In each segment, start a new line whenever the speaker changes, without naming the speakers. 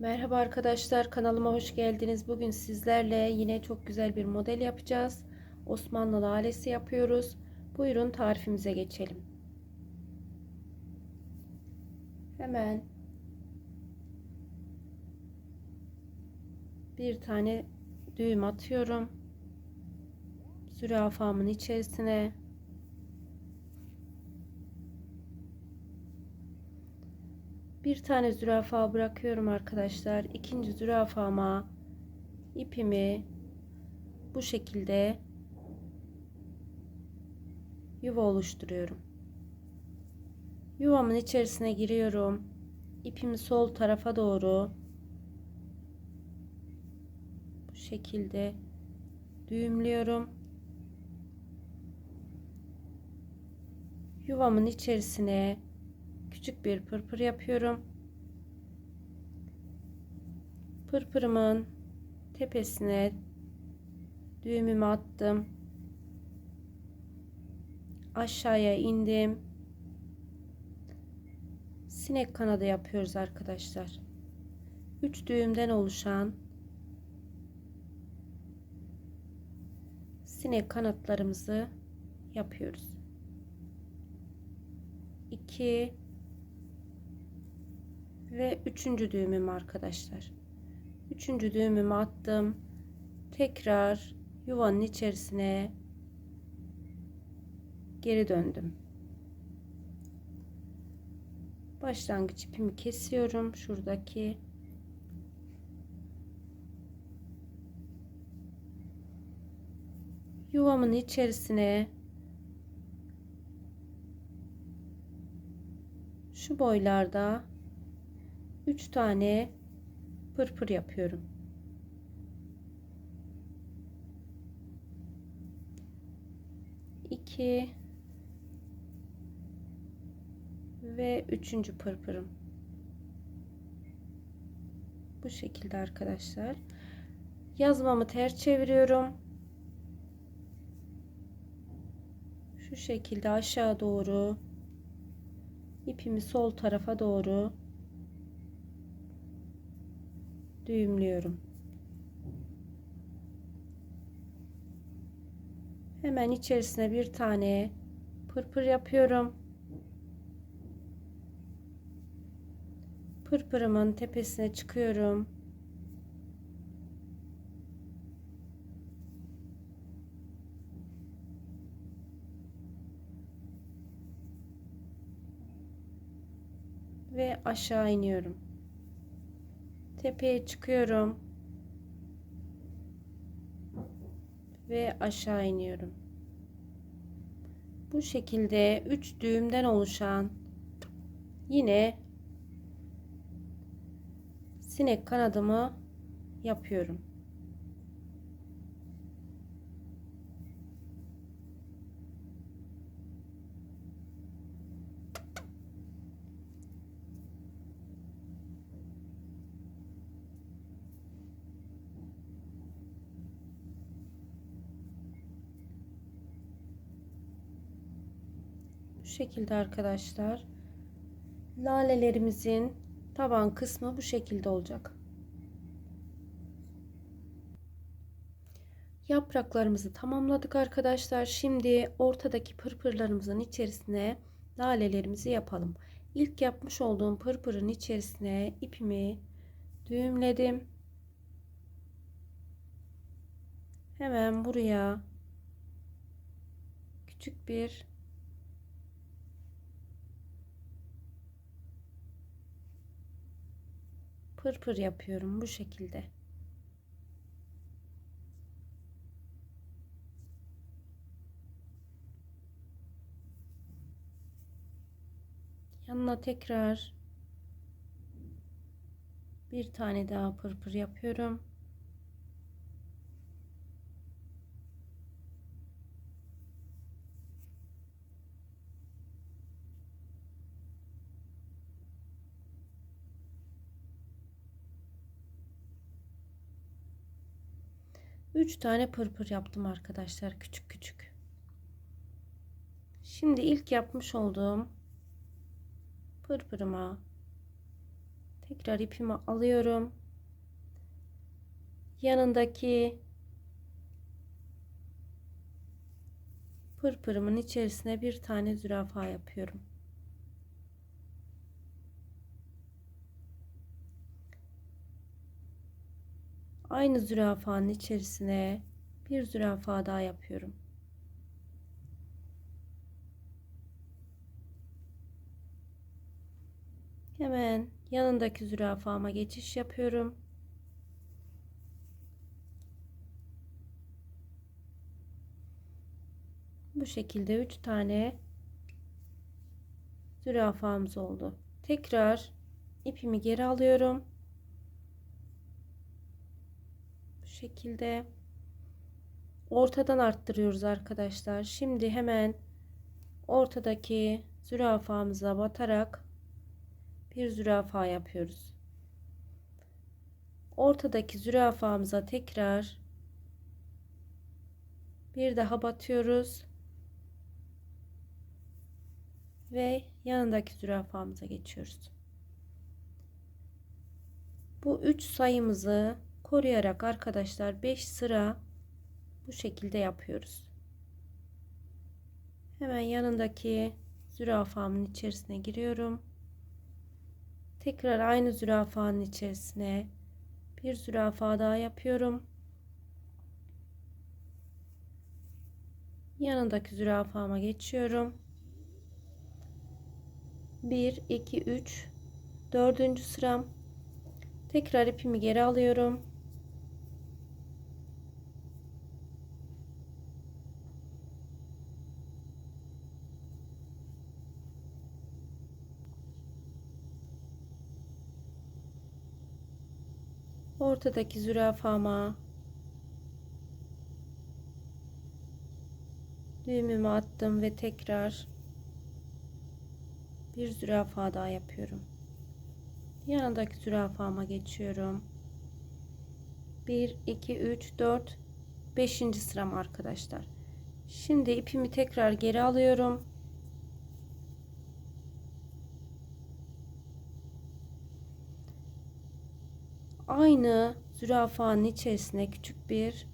Merhaba arkadaşlar kanalıma hoş geldiniz. Bugün sizlerle yine çok güzel bir model yapacağız. Osmanlı lalesi yapıyoruz. Buyurun tarifimize geçelim. Hemen bir tane düğüm atıyorum. Zürafamın içerisine Bir tane zürafa bırakıyorum arkadaşlar. İkinci zürafama ipimi bu şekilde yuva oluşturuyorum. Yuvamın içerisine giriyorum. İpimi sol tarafa doğru bu şekilde düğümlüyorum. Yuvamın içerisine küçük bir pırpır yapıyorum. Pırpırımın tepesine düğümümü attım. Aşağıya indim. Sinek kanadı yapıyoruz arkadaşlar. 3 düğümden oluşan sinek kanatlarımızı yapıyoruz. 2 ve üçüncü düğümüm arkadaşlar. Üçüncü düğümümü attım. Tekrar yuvanın içerisine geri döndüm. Başlangıç ipimi kesiyorum. Şuradaki yuvamın içerisine şu boylarda 3 tane pırpır yapıyorum. İki ve üçüncü pırpırım. Bu şekilde arkadaşlar. Yazmamı ters çeviriyorum. Şu şekilde aşağı doğru ipimi sol tarafa doğru düğümlüyorum. Hemen içerisine bir tane pırpır yapıyorum. Pırpırımın tepesine çıkıyorum. Ve aşağı iniyorum tepeye çıkıyorum ve aşağı iniyorum. Bu şekilde 3 düğümden oluşan yine sinek kanadımı yapıyorum. Şekilde arkadaşlar. Lalelerimizin taban kısmı bu şekilde olacak. Yapraklarımızı tamamladık arkadaşlar. Şimdi ortadaki pırpırlarımızın içerisine lalelerimizi yapalım. İlk yapmış olduğum pırpırın içerisine ipimi düğümledim. Hemen buraya küçük bir pırpır yapıyorum bu şekilde. Yanına tekrar bir tane daha pırpır yapıyorum. Üç tane pırpır yaptım arkadaşlar küçük küçük. Şimdi ilk yapmış olduğum pırpırıma Tekrar ipimi alıyorum. Yanındaki pırpırımın içerisine bir tane zürafa yapıyorum. Aynı zürafanın içerisine bir zürafa daha yapıyorum. Hemen yanındaki zürafama geçiş yapıyorum. Bu şekilde 3 tane zürafamız oldu. Tekrar ipimi geri alıyorum. Bu şekilde ortadan arttırıyoruz arkadaşlar. Şimdi hemen ortadaki zürafamıza batarak bir zürafa yapıyoruz. Ortadaki zürafamıza tekrar bir daha batıyoruz ve yanındaki zürafamıza geçiyoruz. Bu üç sayımızı koruyarak arkadaşlar 5 sıra bu şekilde yapıyoruz. Hemen yanındaki zürafamın içerisine giriyorum. Tekrar aynı zürafanın içerisine bir zürafa daha yapıyorum. Yanındaki zürafama geçiyorum. 1 2 3 dördüncü sıram tekrar ipimi geri alıyorum ortadaki zürafama düğümümü attım ve tekrar bir zürafa daha yapıyorum. Yanındaki zürafama geçiyorum. 1 2 3 4 5. sıram arkadaşlar. Şimdi ipimi tekrar geri alıyorum. Aynı zürafanın içerisine küçük bir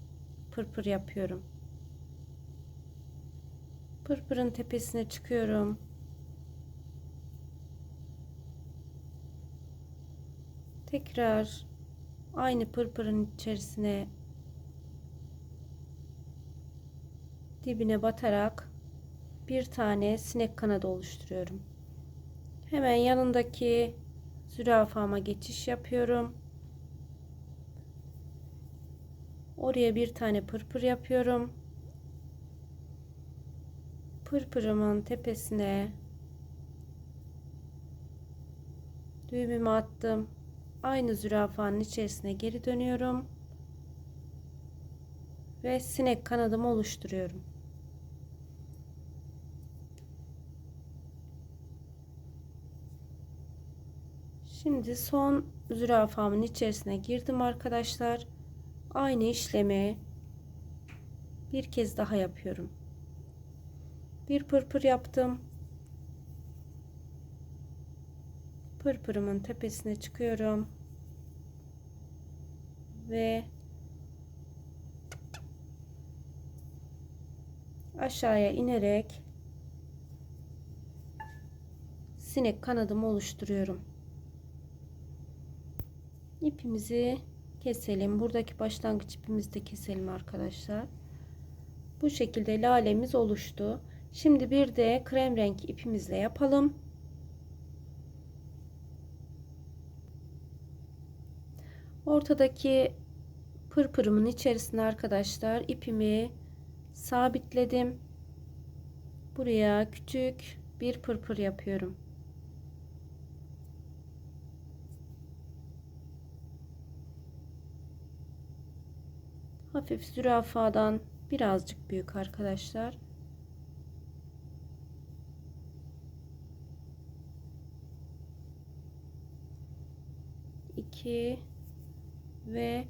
pırpır yapıyorum. Pırpırın tepesine çıkıyorum. tekrar aynı pırpırın içerisine dibine batarak bir tane sinek kanadı oluşturuyorum. Hemen yanındaki zürafama geçiş yapıyorum. Oraya bir tane pırpır yapıyorum. Pırpırımın tepesine düğümümü attım aynı zürafanın içerisine geri dönüyorum ve sinek kanadımı oluşturuyorum. Şimdi son zürafamın içerisine girdim arkadaşlar. Aynı işlemi bir kez daha yapıyorum. Bir pırpır yaptım. pırpırımın tepesine çıkıyorum ve aşağıya inerek sinek kanadımı oluşturuyorum. İpimizi keselim. Buradaki başlangıç ipimizi de keselim arkadaşlar. Bu şekilde lalemiz oluştu. Şimdi bir de krem renk ipimizle yapalım. Ortadaki pırpırımın içerisine arkadaşlar ipimi sabitledim. Buraya küçük bir pırpır yapıyorum. Hafif zürafadan birazcık büyük arkadaşlar. İki ve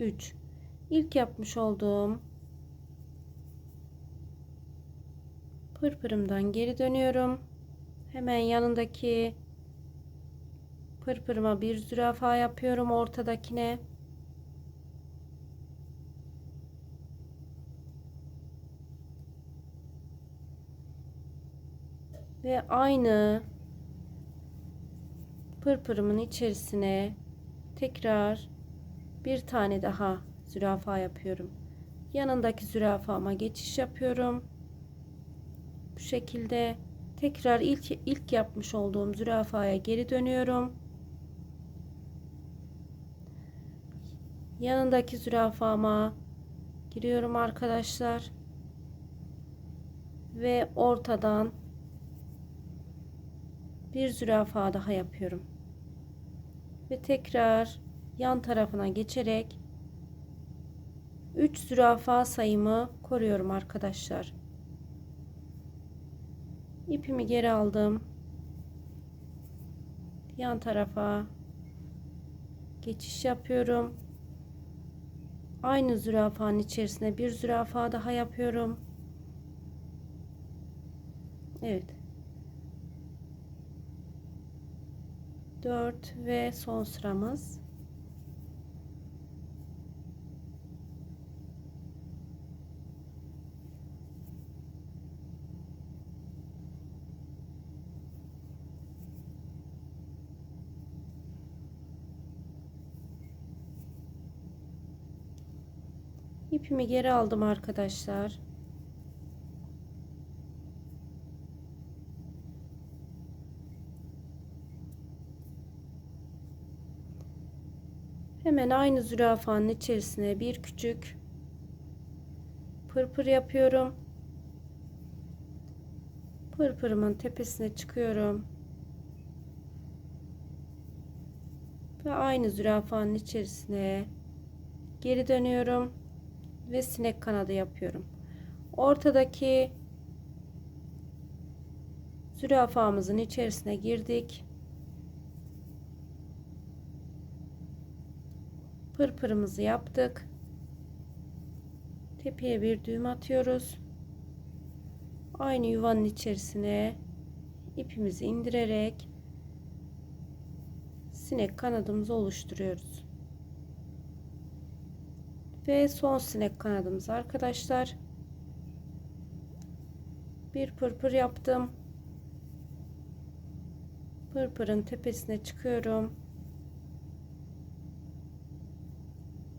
üç. İlk yapmış olduğum Pırpırımdan geri dönüyorum. Hemen yanındaki pırpırıma bir zürafa yapıyorum ortadakine. Ve aynı pırpırımın içerisine tekrar bir tane daha zürafa yapıyorum. Yanındaki zürafama geçiş yapıyorum. Bu şekilde tekrar ilk ilk yapmış olduğum zürafaya geri dönüyorum. Yanındaki zürafama giriyorum arkadaşlar. Ve ortadan bir zürafa daha yapıyorum. Ve tekrar yan tarafına geçerek 3 zürafa sayımı koruyorum arkadaşlar. İpimi geri aldım. Yan tarafa geçiş yapıyorum. Aynı zürafanın içerisine bir zürafa daha yapıyorum. Evet. 4 ve son sıramız. İpimi geri aldım arkadaşlar. Hemen aynı zürafanın içerisine bir küçük pırpır yapıyorum. Pırpırımın tepesine çıkıyorum. Ve aynı zürafanın içerisine geri dönüyorum ve sinek kanadı yapıyorum. Ortadaki zürafamızın içerisine girdik. Pırpırımızı yaptık. Tepeye bir düğüm atıyoruz. Aynı yuvanın içerisine ipimizi indirerek sinek kanadımızı oluşturuyoruz. Ve son sinek kanadımız arkadaşlar. Bir pırpır yaptım. Pırpırın tepesine çıkıyorum.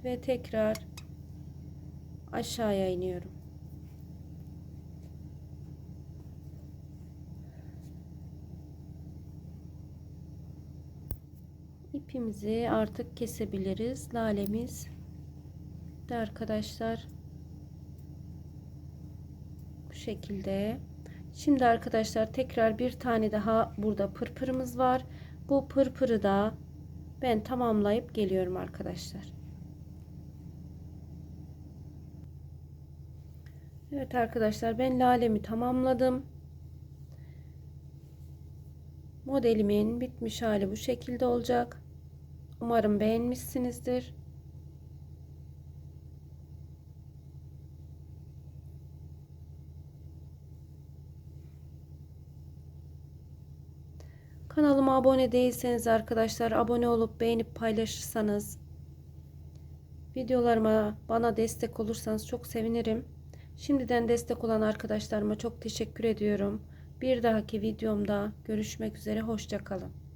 Ve tekrar aşağıya iniyorum. İpimizi artık kesebiliriz. Lalemiz de arkadaşlar bu şekilde. Şimdi arkadaşlar tekrar bir tane daha burada pırpırımız var. Bu pırpırı da ben tamamlayıp geliyorum arkadaşlar. Evet arkadaşlar ben lalemi tamamladım. Modelimin bitmiş hali bu şekilde olacak. Umarım beğenmişsinizdir. Kanalıma abone değilseniz arkadaşlar abone olup beğenip paylaşırsanız videolarıma bana destek olursanız çok sevinirim. Şimdiden destek olan arkadaşlarıma çok teşekkür ediyorum. Bir dahaki videomda görüşmek üzere. Hoşçakalın.